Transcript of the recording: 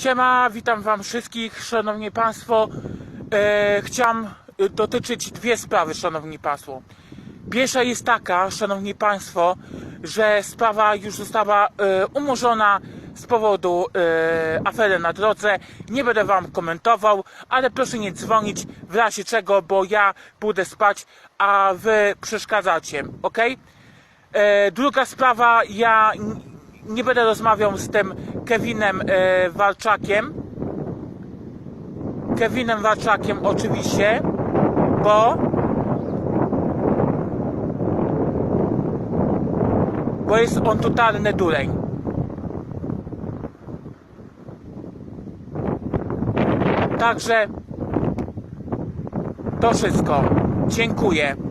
Siema, witam wam wszystkich, szanowni państwo. E, dotyczyć dwie sprawy, szanowni państwo. Pierwsza jest taka, szanowni państwo, że sprawa już została e, umorzona z powodu e, afery na drodze. Nie będę wam komentował, ale proszę nie dzwonić w razie czego, bo ja pójdę spać, a wy przeszkadzacie, ok? E, druga sprawa, ja nie będę rozmawiał z tym Kevinem e, Walczakiem. Kevinem Walczakiem oczywiście, bo bo jest on totalny dureń. Także to wszystko. Dziękuję.